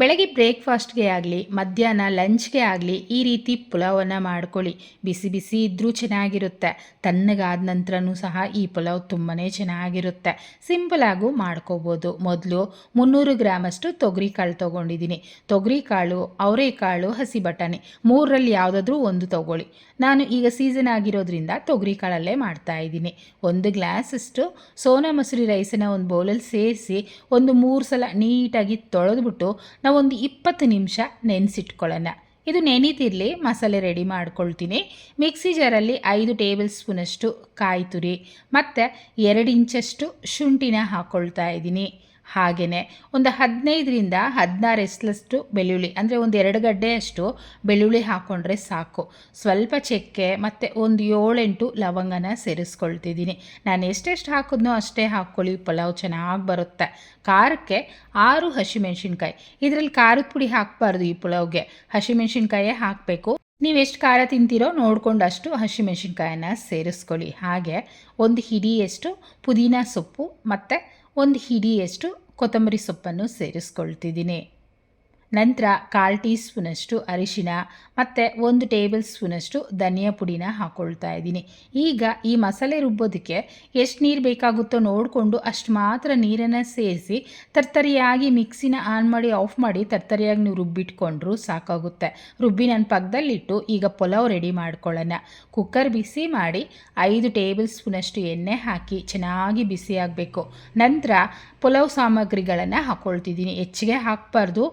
ಬೆಳಗ್ಗೆ ಬ್ರೇಕ್ಫಾಸ್ಟ್ಗೆ ಆಗಲಿ, ಮಧ್ಯಾಹ್ನ ಲಂಚ್ಗೆ ಆಗಲಿ ಈ ರೀತಿ ಪುಲಾವನ್ನು ಮಾಡ್ಕೊಳ್ಳಿ. ಬಿಸಿ ಬಿಸಿ ಇದ್ದರೂ ಚೆನ್ನಾಗಿರುತ್ತೆ. ತಣ್ಣಗಾದ ನಂತರನೂ ಸಹ ಈ ಪುಲಾವ್ ತುಂಬಾ ಚೆನ್ನಾಗಿರುತ್ತೆ. ಸಿಂಪಲಾಗೂ ಮಾಡ್ಕೋಬೋದು. ಮೊದಲು ಮುನ್ನೂರು ಗ್ರಾಮಷ್ಟು ತೊಗರಿ ಕಾಳು ತೊಗೊಂಡಿದ್ದೀನಿ ತೊಗರಿ ಕಾಳು ಅವರೆಕಾಳು ಹಸಿ ಬಟಾಣಿ, ಮೂರರಲ್ಲಿ ಯಾವುದಾದ್ರೂ ಒಂದು ತೊಗೊಳ್ಳಿ. ನಾನು ಈಗ ಸೀಸನ್ ಆಗಿರೋದ್ರಿಂದ ತೊಗರಿ ಕಾಳಲ್ಲೇ ಮಾಡ್ತಾ ಇದ್ದೀನಿ. ಒಂದು ಗ್ಲಾಸಷ್ಟು ಸೋನಾ ಮಸೂರಿ ರೈಸನ್ನು ಒಂದು ಬೌಲಲ್ಲಿ ಸೇರಿಸಿ ಒಂದು ಮೂರು ಸಲ ನೀಟಾಗಿ ತೊಳೆದ್ಬಿಟ್ಟು ನಾವೊಂದು ಇಪ್ಪತ್ತು ನಿಮಿಷ ನೆನೆಸಿಟ್ಕೊಳ್ಳೋಣ. ಇದು ನೆನೀತಿರಲಿ, ಮಸಾಲೆ ರೆಡಿ ಮಾಡ್ಕೊಳ್ತೀನಿ. ಮಿಕ್ಸಿ ಜಾರಲ್ಲಿ ಐದು ಟೇಬಲ್ ಸ್ಪೂನಷ್ಟು ಕಾಯಿ ತುರಿ ಮತ್ತು ಎರಡು ಇಂಚಷ್ಟು ಶುಂಠಿನ ಹಾಕ್ಕೊಳ್ತಾ ಇದ್ದೀನಿ. ಹಾಗೆಯೇ ಒಂದು ಹದಿನೈದರಿಂದ ಹದಿನಾರು ಎಸ್ಲಷ್ಟು ಬೆಳ್ಳುಳ್ಳಿ, ಅಂದರೆ ಒಂದು ಎರಡು ಗಡ್ಡೆಯಷ್ಟು ಬೆಳ್ಳುಳ್ಳಿ ಹಾಕ್ಕೊಂಡ್ರೆ ಸಾಕು. ಸ್ವಲ್ಪ ಚಕ್ಕೆ ಮತ್ತು ಒಂದು ಏಳೆಂಟು ಲವಂಗನ ಸೇರಿಸ್ಕೊಳ್ತಿದ್ದೀನಿ. ನಾನು ಎಷ್ಟೆಷ್ಟು ಹಾಕಿದ್ನೋ ಅಷ್ಟೇ ಹಾಕ್ಕೊಳ್ಳಿ, ಪಲಾವ್ ಚೆನ್ನಾಗಿ ಬರುತ್ತೆ. ಖಾರಕ್ಕೆ ಆರು ಹಸಿಮೆಣ್ಸಿನ್ಕಾಯಿ. ಇದರಲ್ಲಿ ಖಾರದ ಪುಡಿ ಹಾಕಬಾರ್ದು ಈ ಪುಲಾವ್ಗೆ ಹಸಿಮೆಣ್ಸಿನ್ಕಾಯೇ ಹಾಕಬೇಕು. ನೀವು ಎಷ್ಟು ಖಾರ ತಿಂತೀರೋ ನೋಡಿಕೊಂಡು ಅಷ್ಟು ಹಸಿಮೆಣ್ಸಿನ್ಕಾಯನ್ನ ಸೇರಿಸ್ಕೊಳ್ಳಿ. ಹಾಗೆ ಒಂದು ಹಿಡಿಯಷ್ಟು ಪುದೀನ ಸೊಪ್ಪು ಮತ್ತು ಒಂದು ಹಿಡಿಯಷ್ಟು ಕೊತ್ತಂಬರಿ ಸೊಪ್ಪನ್ನು ಸೇರಿಸ್ಕೊಳ್ತಿದ್ದೀನಿ. ನಂತರ ಕಾಲು ಟೀ ಸ್ಪೂನಷ್ಟು ಅರಿಶಿನ ಮತ್ತು ಒಂದು ಟೇಬಲ್ ಸ್ಪೂನಷ್ಟು ಧನಿಯಾ ಪುಡಿನ ಹಾಕ್ಕೊಳ್ತಾ ಇದ್ದೀನಿ. ಈಗ ಈ ಮಸಾಲೆ ರುಬ್ಬೋದಕ್ಕೆ ಎಷ್ಟು ನೀರು ಬೇಕಾಗುತ್ತೋ ನೋಡಿಕೊಂಡು ಅಷ್ಟು ಮಾತ್ರ ನೀರನ್ನು ಸೇರಿಸಿ ತರ್ತರಿಯಾಗಿ ಮಿಕ್ಸಿನ ಆನ್ ಮಾಡಿ, ಆಫ್ ಮಾಡಿ ತರ್ತರಿಯಾಗಿ ನೀವು ರುಬ್ಬಿಟ್ಕೊಂಡ್ರು ಸಾಕಾಗುತ್ತೆ. ರುಬ್ಬಿ ನನ್ನ ಪಕ್ಕದಲ್ಲಿಟ್ಟು ಈಗ ಪಲಾವ್ ರೆಡಿ ಮಾಡ್ಕೊಳ್ಳೋಣ. ಕುಕ್ಕರ್ ಬಿಸಿ ಮಾಡಿ ಐದು ಟೇಬಲ್ ಸ್ಪೂನಷ್ಟು ಎಣ್ಣೆ ಹಾಕಿ ಚೆನ್ನಾಗಿ ಬಿಸಿ ಆಗಬೇಕು. ನಂತರ ಪಲಾವ್ ಸಾಮಗ್ರಿಗಳನ್ನು ಹಾಕ್ಕೊಳ್ತಿದ್ದೀನಿ ಹೆಚ್ಚಿಗೆ ಹಾಕಬಾರ್ದು.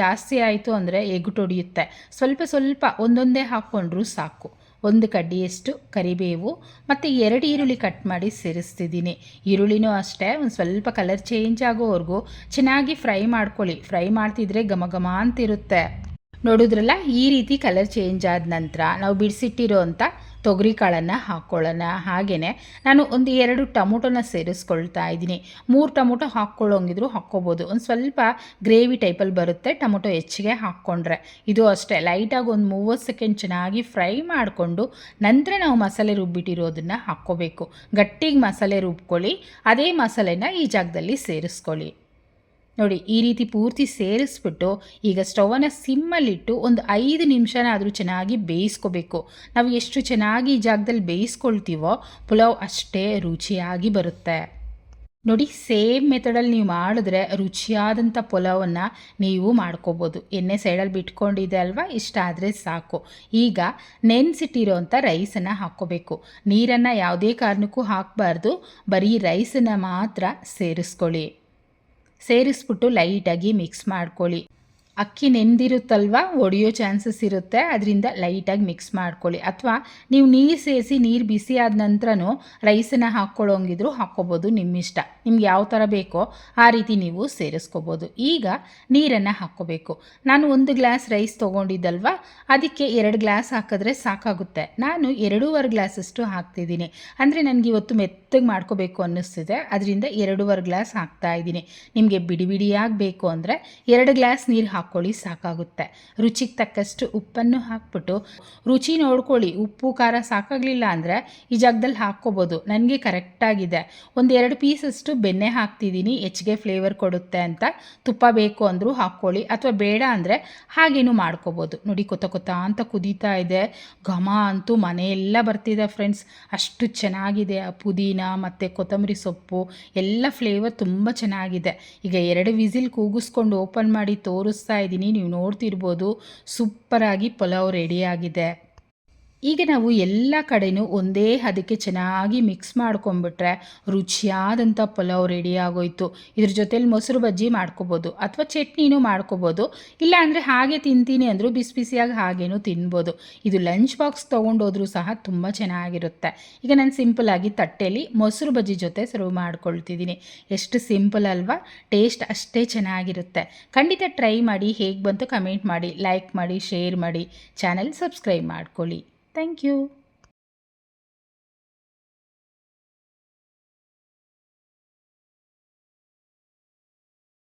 ಜಾಸ್ತಿ ಆಯಿತು ಅಂದರೆ ಎಗುಟೊಡಿಯುತ್ತೆ ಸ್ವಲ್ಪ ಸ್ವಲ್ಪ ಒಂದೊಂದೇ ಹಾಕ್ಕೊಂಡ್ರೂ ಸಾಕು. ಒಂದು ಕಡ್ಡಿಯಷ್ಟು ಕರಿಬೇವು ಮತ್ತು ಎರಡು ಈರುಳ್ಳಿ ಕಟ್ ಮಾಡಿ ಸೇರಿಸ್ತಿದ್ದೀನಿ. ಈರುಳ್ಳಿನೂ ಅಷ್ಟೇ, ಒಂದು ಸ್ವಲ್ಪ ಕಲರ್ ಚೇಂಜ್ ಆಗೋವರೆಗೂ ಚೆನ್ನಾಗಿ ಫ್ರೈ ಮಾಡ್ಕೊಳ್ಳಿ. ಫ್ರೈ ಮಾಡ್ತಿದ್ರೆ ಘಮ ಘಮ ಅಂತಿರುತ್ತೆ. ನೋಡಿದ್ರಲ್ಲ, ಈ ರೀತಿ ಕಲರ್ ಚೇಂಜ್ ಆದ ನಂತರ ನಾವು ಬಿಡಿಸಿಟ್ಟಿರೋ ಅಂಥ ತೊಗರಿ ಕಾಳನ್ನು ಹಾಕ್ಕೊಳ್ಳೋಣ ಹಾಗೆಯೇ ನಾನು ಒಂದು ಎರಡು ಟೊಮೊಟೊನ ಸೇರಿಸ್ಕೊಳ್ತಾ ಇದ್ದೀನಿ. ಮೂರು ಟೊಮೊಟೊ ಹಾಕ್ಕೊಳ್ಳೋಂಗಿದ್ರು ಹಾಕ್ಕೋಬೋದು. ಒಂದು ಸ್ವಲ್ಪ ಗ್ರೇವಿ ಟೈಪಲ್ಲಿ ಬರುತ್ತೆ, ಟೊಮೊಟೊ ಹೆಚ್ಚಿಗೆ ಹಾಕ್ಕೊಂಡ್ರೆ. ಇದು ಅಷ್ಟೇ, ಲೈಟಾಗಿ ಒಂದು ಮೂವತ್ತು ಸೆಕೆಂಡ್ ಚೆನ್ನಾಗಿ ಫ್ರೈ ಮಾಡಿಕೊಂಡು ನಂತರ ನಾವು ಮಸಾಲೆ ರುಬ್ಬಿಟ್ಟಿರೋದನ್ನು ಹಾಕ್ಕೋಬೇಕು. ಗಟ್ಟಿಗೆ ಮಸಾಲೆ ರುಬ್ಕೊಳ್ಳಿ, ಅದೇ ಮಸಾಲೆನ ಈ ಜಾಗದಲ್ಲಿ ಸೇರಿಸ್ಕೊಳ್ಳಿ. ನೋಡಿ, ಈ ರೀತಿ ಪೂರ್ತಿ ಸೇರಿಸ್ಬಿಟ್ಟು ಈಗ ಸ್ಟವನ್ನು ಸಿಮ್ಮಲ್ಲಿಟ್ಟು ಒಂದು ಐದು ನಿಮಿಷನಾದರೂ ಚೆನ್ನಾಗಿ ಬೇಯಿಸ್ಕೋಬೇಕು. ನಾವು ಎಷ್ಟು ಚೆನ್ನಾಗಿ ಈ ಜಾಗದಲ್ಲಿ ಬೇಯಿಸ್ಕೊಳ್ತೀವೋ ಪುಲಾವ್ ಅಷ್ಟೇ ರುಚಿಯಾಗಿ ಬರುತ್ತೆ. ನೋಡಿ, ಸೇಮ್ ಮೆಥಡಲ್ಲಿ ನೀವು ಮಾಡಿದ್ರೆ ರುಚಿಯಾದಂಥ ಪುಲಾವನ್ನು ನೀವು ಮಾಡ್ಕೋಬೋದು. ಎಣ್ಣೆ ಸೈಡಲ್ಲಿ ಬಿಟ್ಕೊಂಡಿದೆ ಅಲ್ವಾ? ಇಷ್ಟ ಆದರೆ ಸಾಕು. ಈಗ ನೆನೆಸಿಟ್ಟಿರೋ ಅಂಥ ರೈಸನ್ನು ಹಾಕ್ಕೋಬೇಕು. ನೀರನ್ನು ಯಾವುದೇ ಕಾರಣಕ್ಕೂ ಹಾಕಬಾರ್ದು. ಬರೀ ರೈಸನ್ನು ಮಾತ್ರ ಸೇರಿಸ್ಕೊಳ್ಳಿ. ಸೇರಿಸ್ಬಿಟ್ಟು ಲೈಟಾಗಿ ಮಿಕ್ಸ್ ಮಾಡ್ಕೊಳ್ಳಿ. ಅಕ್ಕಿ ನೆಂದಿರುತ್ತಲ್ವ? ಒಡೆಯೋ ಚಾನ್ಸಸ್ ಇರುತ್ತೆ. ಅದರಿಂದ ಲೈಟಾಗಿ ಮಿಕ್ಸ್ ಮಾಡ್ಕೊಳ್ಳಿ. ಅಥವಾ ನೀವು ನೀರು ಸೇರಿಸಿ ನೀರು ಬಿಸಿ ಆದ ನಂತರನೂ ರೈಸನ್ನು ಹಾಕ್ಕೊಳ್ಳೋಂಗಿದ್ರು ಹಾಕ್ಕೋಬೋದು ನಿಮ್ಮಿಷ್ಟ. ನಿಮ್ಗೆ ಯಾವ ಥರ ಬೇಕೋ ಆ ರೀತಿ ನೀವು ಸೇರಿಸ್ಕೋಬೋದು. ಈಗ ನೀರನ್ನು ಹಾಕ್ಕೋಬೇಕು. ನಾನು ಒಂದು ಗ್ಲಾಸ್ ರೈಸ್ ತೊಗೊಂಡಿದ್ದಲ್ವ? ಅದಕ್ಕೆ ಎರಡು ಗ್ಲಾಸ್ ಹಾಕಿದ್ರೆ ಸಾಕಾಗುತ್ತೆ. ನಾನು ಎರಡೂವರೆ ಗ್ಲಾಸಷ್ಟು ಹಾಕ್ತಿದ್ದೀನಿ. ಅಂದರೆ ನನಗೆ ಇವತ್ತು ಮೆತ್ತಗೆ ಮಾಡ್ಕೋಬೇಕು ಅನ್ನಿಸ್ತಿದೆ. ಅದರಿಂದ ಎರಡೂವರೆ ಗ್ಲಾಸ್ ಹಾಕ್ತಾ ಇದ್ದೀನಿ. ನಿಮಗೆ ಬಿಡಿ ಬಿಡಿಯಾಗಬೇಕು ಅಂದರೆ ಎರಡು ಗ್ಲಾಸ್ ನೀರು ಹಾಕಿ ಹಾಕ್ಕೊಳ್ಳಿ ಸಾಕಾಗುತ್ತೆ. ರುಚಿಗೆ ತಕ್ಕಷ್ಟು ಉಪ್ಪನ್ನು ಹಾಕ್ಬಿಟ್ಟು, ರುಚಿ ನೋಡ್ಕೊಳ್ಳಿ. ಉಪ್ಪು, ಖಾರ ಸಾಕಾಗಲಿಲ್ಲ ಅಂದರೆ ಈ ಜಾಗದಲ್ಲಿ ಹಾಕ್ಕೋಬೋದು. ನನಗೆ ಕರೆಕ್ಟಾಗಿದೆ ಒಂದು ಎರಡು ಪೀಸಷ್ಟು ಬೆಣ್ಣೆ ಹಾಕ್ತಿದ್ದೀನಿ ಹೆಚ್ಚಿಗೆ ಫ್ಲೇವರ್ ಕೊಡುತ್ತೆ ಅಂತ ತುಪ್ಪ ಬೇಕು ಅಂದರೂ ಹಾಕ್ಕೊಳ್ಳಿ. ಅಥವಾ ಬೇಡ ಅಂದರೆ ಹಾಗೇನೂ ಮಾಡ್ಕೋಬೋದು. ನೋಡಿ ಕೊತ್ತ ಕೊತ್ತ ಅಂತ ಕುದೀತಾ ಇದೆ. ಘಮ ಅಂತೂ ಮನೆಯೆಲ್ಲ ಬರ್ತಿದೆ ಫ್ರೆಂಡ್ಸ್ ಅಷ್ಟು ಚೆನ್ನಾಗಿದೆ ಆ ಪುದೀನ ಮತ್ತು ಕೊತ್ತಂಬರಿ ಸೊಪ್ಪು. ಎಲ್ಲ ಫ್ಲೇವರ್ ತುಂಬ ಚೆನ್ನಾಗಿದೆ. ಈಗ ಎರಡು ವಿಸಿಲ್ ಕೂಗಿಸ್ಕೊಂಡು ಓಪನ್ ಮಾಡಿ ತೋರಿಸ್ತಾ ಇದ್ದೀನಿ ನೀವು ನೋಡ್ತಿರ್ಬೋದು. ಸೂಪರಾಗಿ ಪಲಾವ್ ರೆಡಿಯಾಗಿದೆ ಈಗ ನಾವು ಎಲ್ಲ ಕಡೆನೂ ಒಂದೇ ಹದಕ್ಕೆ ಚೆನ್ನಾಗಿ ಮಿಕ್ಸ್ ಮಾಡ್ಕೊಂಬಿಟ್ರೆ ರುಚಿಯಾದಂಥ ಪಲಾವ್ ರೆಡಿ ಆಗೋಯ್ತು. ಇದ್ರ ಜೊತೇಲಿ ಮೊಸರು ಬಜ್ಜಿ ಮಾಡ್ಕೋಬೋದು ಅಥವಾ ಚಟ್ನಿನೂ ಮಾಡ್ಕೋಬೋದು. ಇಲ್ಲ ಅಂದರೆ ಹಾಗೆ ತಿಂತೀನಿ ಅಂದರೂ ಬಿಸಿ ಬಿಸಿಯಾಗಿ ಹಾಗೇನೂ ತಿನ್ಬೋದು. ಇದು ಲಂಚ್ ಬಾಕ್ಸ್ ತೊಗೊಂಡೋದ್ರೂ ಸಹ ತುಂಬ ಚೆನ್ನಾಗಿರುತ್ತೆ. ಈಗ ನಾನು ಸಿಂಪಲಾಗಿ ತಟ್ಟೆಯಲ್ಲಿ ಮೊಸರು ಬಜ್ಜಿ ಜೊತೆ ಸರ್ವ್ ಮಾಡ್ಕೊಳ್ತಿದ್ದೀನಿ. ಎಷ್ಟು ಸಿಂಪಲ್ ಅಲ್ವಾ? ಟೇಸ್ಟ್ ಅಷ್ಟೇ ಚೆನ್ನಾಗಿರುತ್ತೆ. ಖಂಡಿತ ಟ್ರೈ ಮಾಡಿ ಹೇಗೆ ಬಂತು ಕಮೆಂಟ್ ಮಾಡಿ ಲೈಕ್ ಮಾಡಿ ಶೇರ್ ಮಾಡಿ. ಚಾನಲ್ ಸಬ್ಸ್ಕ್ರೈಬ್ ಮಾಡ್ಕೊಳ್ಳಿ. Thank you.